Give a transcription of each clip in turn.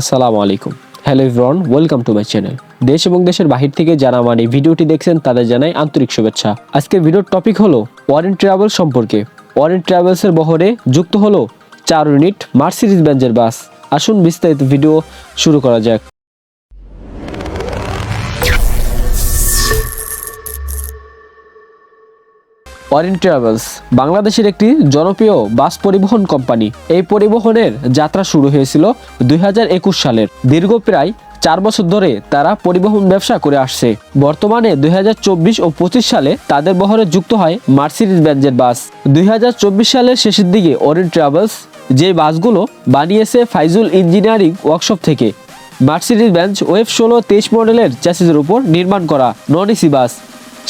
আসসালামু আলাইকুম। Hello everyone welcome to my channel দেশ এবং দেশের বাহির থেকে যারা আমার এই ভিডিওটি দেখছেন, তাদের জানাই আন্তরিক শুভেচ্ছা। আজকের ভিডিওর টপিক হলো ওয়ারেন্ট ট্রাভেল সম্পর্কে। ওয়ারেন্ট ট্রাভেলসের বহরে যুক্ত হলো চার ইউনিট মার্সিডিজ বেঞ্জের বাস আসুন বিস্তারিত ভিডিও শুরু করা যাক। অরেন ট্রাভেলস বাংলাদেশের একটি জনপ্রিয় বাস পরিবহন কোম্পানি। এই পরিবহনের যাত্রা শুরু হয়েছিল দুই হাজার একুশ সালের। দীর্ঘ প্রায় চার বছর ধরে তারা পরিবহন ব্যবসা করে আসছে। বর্তমানে দুই হাজার চব্বিশ ও পঁচিশ সালে তাদের বহরে যুক্ত হয় মার্সিডিজ বেঞ্জের বাস। দুই হাজার চব্বিশ সালের শেষের দিকে অরিন ট্রাভেলস যে বাসগুলো বানিয়েছে ফাইজুল ইঞ্জিনিয়ারিং ওয়ার্কশপ থেকে। মার্সিডিজ বেঞ্চ ওয়েব ষোলো তেইশ মডেলের চ্যাসিসের উপর নির্মাণ করা নন এসি বাস।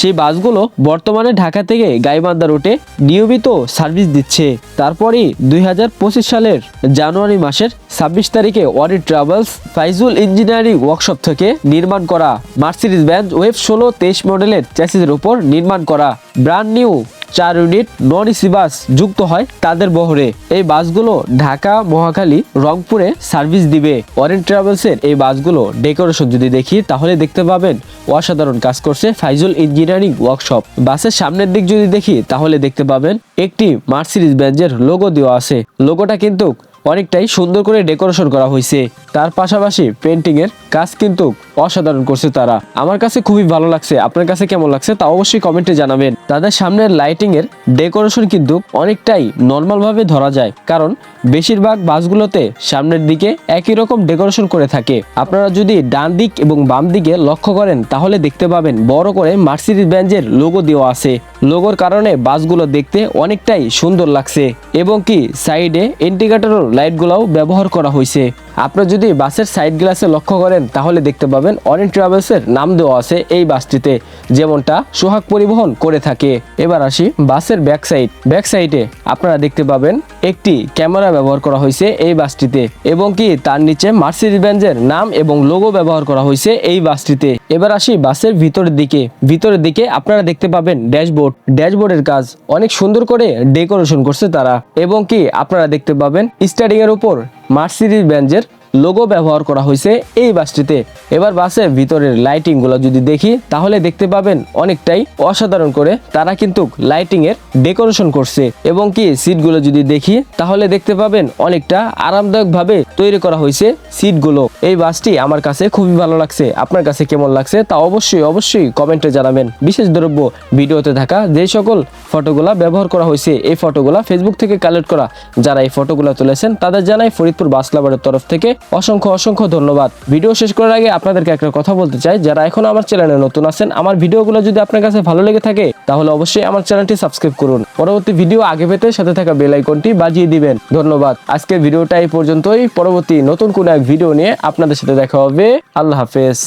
সেই বাসগুলো বর্তমানে ঢাকা থেকে গাইবান্ধা রুটে নিয়মিত সার্ভিস দিচ্ছে। তারপরে দুই হাজার পঁচিশ সালের জানুয়ারি মাসের ছাব্বিশ তারিখে Wari travels Faizul engineering workshop থেকে নির্মাণ করা মার্সিডিজ ব্যান্ড ওয়েব ষোলো তেইশ মডেলের চ্যাসিসের উপর নির্মাণ করা। ব্র্যান্ড নিউ চার ইউনিট নন এসি বাস যুক্ত হয় তাদের বহরে। এই বাসগুলো ঢাকা, মহাখালী, রংপুরে সার্ভিস দিবে। ওয়ারেন ট্রাভেলসের এই বাসগুলো ডেকোরেশন যদি দেখি, তাহলে দেখতে পাবেন অসাধারণ কাজ করছে ফাইজুল ইঞ্জিনিয়ারিং ওয়ার্কশপ। বাসের সামনের দিক যদি দেখি, তাহলে দেখতে পাবেন একটি মার্সিডিজ ব্যাঞ্জের লোগো দেওয়া আছে। লোগোটা কিন্তু অনেকটাই সুন্দর করে ডেকোরেশন করা হয়েছে। তার পাশাপাশি পেন্টিং এর কাজ কিন্তু অসাধারণ করছে তারা। আমার কাছে খুবই ভালো লাগছে। আপনার কাছে কেমন লাগছে তা অবশ্যই কমেন্টে জানাবেন। তাদের সামনের লাইটিং এর ডেকোরেশন কিন্তু অনেকটাই নর্মাল ভাবে ধরা যায়। কারণ বেশিরভাগ বাসগুলোতে সামনের দিকে একই রকম ডেকোরেশন করে থাকে। আপনারা যদি ডান দিক এবং বাম দিকে লক্ষ্য করেন, তাহলে দেখতে পাবেন বড় করে মার্সিডিজ ব্যাঞ্জের লোগো দেওয়া আছে। লোগোর কারণে বাসগুলো দেখতে অনেকটাই সুন্দর লাগছে। এবং কি সাইডে ইন্ডিকেটর লাইটগুলোও ব্যবহার করা হয়েছে। আপনারা যদি বাসের সাইড গ্লাসে লক্ষ্য করেন, তাহলে দেখতে পাবেন অরেঞ্জ ট্রাভেলসের নাম দেওয়া আছে এই বাসটিতে। যেমনটা সোহাগ পরিবহন করে থাকে। এবার আসি বাসের ব্যাক সাইড ব্যাক সাইডে আপনারা দেখতে পাবেন একটি ক্যামেরা ব্যবহার করা হয়েছে এই বাসটিতে এবং কি তার নিচে মার্সিডিজ বেঞ্জের নাম এবং লোগো ব্যবহার করা হয়েছে এই বাসটিতে। এবার আসি বাসের ভিতরের দিকে। ভিতরের দিকে আপনারা দেখতে পাবেন ড্যাশবোর্ড। ড্যাশবোর্ডের কাজ অনেক সুন্দর করে ডেকোরেশন করছে তারা এবং কি আপনারা দেখতে পাবেন স্টার্টিং এর উপর মার্সিডিজ বেঞ্জের লোগো ব্যবহার করা হয়েছে এই বাসটিতে। এবার বাসের ভিতরের লাইটিংগুলো যদি দেখি, তাহলে দেখতে পাবেন অনেকটাই অসাধারণ করে তারা কিন্তু লাইটিং এর ডেকোরেশন করছে। এবং কি, সিটগুলো যদি দেখি, তাহলে দেখতে পাবেন অনেকটা আরামদায়ক ভাবে তৈরি করা হয়েছে সিটগুলো। এই বাসটি আমার কাছে খুবই ভালো লাগছে। আপনার কাছে কেমন লাগছে তা অবশ্যই অবশ্যই কমেন্টে জানাবেন। বিশেষ দ্রব্য ভিডিওতে থাকা যে সকল ফটোগুলা ব্যবহার করা হয়েছে। এই ফটোগুলা ফেসবুক থেকে কালেক্ট করা। যারা এই ফটোগুলো তুলেছেন, তাদের জানাই ফরিদপুর বাস লাভারের তরফ থেকে অসংখ্য অসংখ্য ধন্যবাদ। ভিডিও শেষ করার আগে আপনাদেরকে একটা কথা বলতে চাই। যারা এখন আমার চ্যানেলে নতুন আছেন, আমার ভিডিওগুলো যদি আপনার কাছে ভালো লেগে থাকে, তাহলে অবশ্যই আমার চ্যানেলটি সাবস্ক্রাইব করুন। পরবর্তী ভিডিও আগে পেতে সাথে থাকা বেল আইকনটি বাজিয়ে দিবেন। ধন্যবাদ। আজকের ভিডিওটা এই পর্যন্তই। পরবর্তী নতুন কোনো এক ভিডিও নিয়ে আপনাদের সাথে দেখা হবে। আল্লাহ হাফেজ।